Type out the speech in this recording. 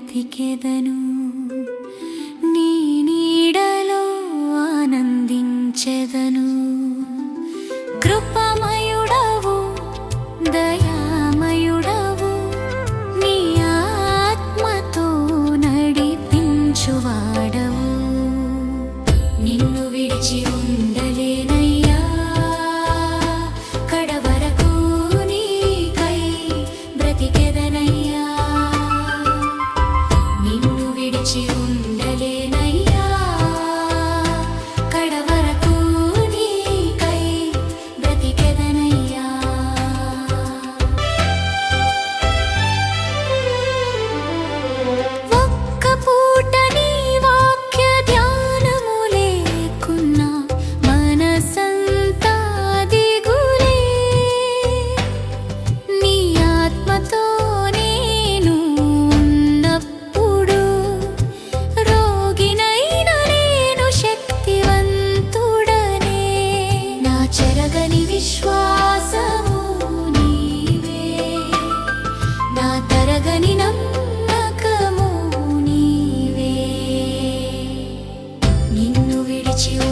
బ్రతికెదను నీ నీడలో ఆనందించెదను. కృపమయుడవు దయామయుడవు నీ ఆత్మతో నడిపించువాడవు. నిన్ను విడిచి ఉండ you